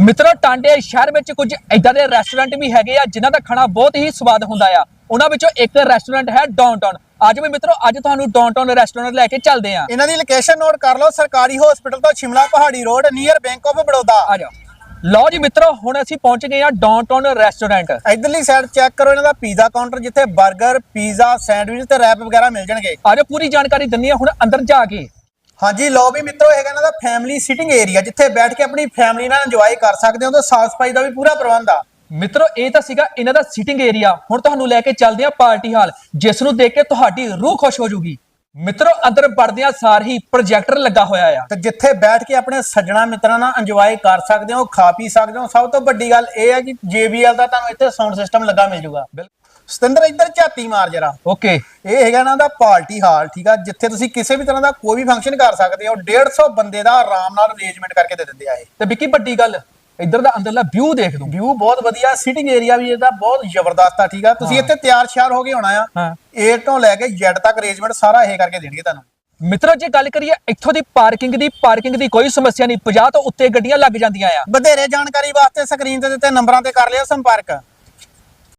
ਮਿੱਤਰੋ ਟਾਂਡੇ ਸ਼ਹਿਰ ਵਿੱਚ ਕੁਝ ਇਦਾਂ ਦੇ ਰੈਸਟੋਰੈਂਟ ਵੀ ਹੈਗੇ ਆ ਜਿਨ੍ਹਾਂ ਦਾ ਖਾਣਾ ਬਹੁਤ ਹੀ ਸਵਾਦ ਹੁੰਦਾ ਆ। ਉਹਨਾਂ ਵਿੱਚੋਂ ਇੱਕ ਰੈਸਟੋਰੈਂਟ ਹੈ ਡਾਊਨਟਾਊਨ ਅੱਜ ਵੀ ਮਿੱਤਰੋ ਅੱਜ ਤੁਹਾਨੂੰ ਡਾਊਨਟਾਊਨ ਰੈਸਟੋਰੈਂਟ ਲੈ ਕੇ ਚੱਲਦੇ ਆ। ਇਹਨਾਂ ਦੀ ਲੋਕੇਸ਼ਨ ਨੋਟ ਕਰ ਲਓ ਸਰਕਾਰੀ ਹਸਪੀਟਲ ਤੋਂ ਸ਼ਿਮਲਾ ਪਹਾੜੀ road near bank of Baroda ਆ ਜਾਓ। ਲਓ ਜੀ ਮਿੱਤਰੋ ਹੁਣ ਅਸੀਂ ਪਹੁੰਚ ਗਏ ਆ ਡਾਊਨਟਾਊਨ ਰੈਸਟੋਰੈਂਟ ਇਧਰਲੀ ਸਾਈਡ ਚੈੱਕ ਕਰੋ ਇਹਨਾਂ ਦਾ ਪੀਜ਼ਾ ਕਾਊਂਟਰ ਜਿੱਥੇ 버ਗਰ ਪੀਜ਼ਾ ਸੈਂਡਵਿਚ ਤੇ ਰੈਪ ਵਗੈਰਾ ਮਿਲ ਜਾਣਗੇ। ਆ ਜਾਓ ਪੂਰੀ ਜਾਣਕਾਰੀ ਦਿੰਨੀ ਆ ਹੁਣ ਅੰਦਰ ਜਾ ਕੇ। ਹਾਂਜੀ, ਲਓ ਵੀ ਮਿੱਤਰੋ ਹੈਗਾ ਇਹਨਾਂ ਦਾ ਫੈਮਿਲੀ ਸਿਟਿੰਗ ਏਰੀਆ ਜਿੱਥੇ ਬੈਠ ਕੇ ਆਪਣੀ ਫੈਮਿਲੀ ਨਾਲ ਇੰਜੋਏ ਕਰ ਸਕਦੇ ਹੋ, ਤੇ ਸਾਫ਼ ਸਫ਼ਾਈ ਦਾ ਵੀ ਪੂਰਾ ਪ੍ਰਬੰਧ ਆ। ਮਿੱਤਰੋ, ਇਹ ਤਾਂ ਸੀਗਾ ਇਹਨਾਂ ਦਾ ਸਿਟਿੰਗ ਏਰੀਆ ਹੁਣ ਤੁਹਾਨੂੰ ਲੈ ਕੇ ਚੱਲਦੇ ਆ ਪਾਰਟੀ ਹਾਲ, ਜਿਸ ਨੂੰ ਦੇਖ ਕੇ ਤੁਹਾਡੀ ਰੂਹ ਖੁਸ਼ ਹੋ ਜਾਊਗੀ ਮਿੱਤਰੋ, ਅੰਦਰ ਵੜਦਿਆਂ ਸਾਰ ਹੀ ਪ੍ਰੋਜੈਕਟਰ ਲੱਗਾ ਹੋਇਆ ਆ। ਤੇ ਜਿੱਥੇ ਬੈਠ ਕੇ ਆਪਣੇ ਸੱਜਣਾ ਮਿੱਤਰਾਂ ਨਾਲ ਇੰਜੋਏ ਕਰ ਸਕਦੇ ਹੋ, ਖਾ ਪੀ ਸਕਦੇ ਹੋ, ਸਭ ਤੋਂ ਵੱਡੀ ਗੱਲ ਇਹ ਹੈ ਕਿ JBL ਦਾ ਤੁਹਾਨੂੰ ਇੱਥੇ ਸਾਊਂਡ ਸਿਸਟਮ ਲੱਗਾ ਮਿਲ ਜਾਊਗਾ ਸਤਿੰਦਰ ਇੱਧਰ ਝਾਤੀ ਮਾਰ ਜਰਾ। ਓਕੇ। ਇਹ ਹੈਗਾ ਇਹਨਾਂ ਦਾ ਪਾਰਟੀ ਹਾਲ ਠੀਕ ਆ? ਜਿੱਥੇ ਤੁਸੀਂ ਕਿਸੇ ਵੀ ਤਰ੍ਹਾਂ ਦਾ ਕੋਈ ਵੀ ਫੰਕਸ਼ਨ ਕਰ ਸਕਦੇ ਹੋ 150 ਬੰਦੇ ਦਾ ਆਰਾਮ ਨਾਲ ਅਰੇਂਜਮੈਂਟ ਕਰਕੇ ਦੇ ਦਿੰਦੇ ਆ ਇਹ। ਤੇ ਵਿੱਕੀ ਵੱਡੀ ਗੱਲ ਇੱਧਰ ਦਾ ਅੰਦਰਲਾ ਵਿਊ ਦੇਖ ਲਓ। ਵਿਊ ਬਹੁਤ ਵਧੀਆ ਸਿਟਿੰਗ ਏਰੀਆ ਵੀ ਇਹਦਾ ਬਹੁਤ ਜ਼ਬਰਦਸਤ ਆ ਠੀਕ ਆ? ਤੁਸੀਂ ਇੱਥੇ ਤਿਆਰ ਸ਼ਿਆਰ ਹੋ ਕੇ ਆਉਣਾ ਆ। ਹਾਂ। A ਤੋਂ ਲੈ ਕੇ Z ਤੱਕ ਅਰੇਂਜਮੈਂਟ ਸਾਰਾ ਇਹ ਕਰਕੇ ਦੇਣਗੇ ਤੁਹਾਨੂੰ। ਮਿੱਤਰੋ ਜੇ ਗੱਲ ਕਰੀਏ ਇੱਥੋਂ ਦੀ ਪਾਰਕਿੰਗ ਦੀ ਪਾਰਕਿੰਗ ਦੀ ਕੋਈ ਸਮੱਸਿਆ ਨਹੀਂ। 50 ਤੋਂ ਉੱਤੇ ਗੱਡੀਆਂ ਲੱਗ ਜਾਂਦੀਆਂ ਆ। ਵਧੇਰੇ ਜਾਣਕਾਰੀ ਵਾਸਤੇ ਸਕਰੀਨ ਤੇ ਦਿੱਤੇ ਨੰਬਰਾਂ ਤੇ ਕਰ ਲਿਓ ਸੰਪਰਕ।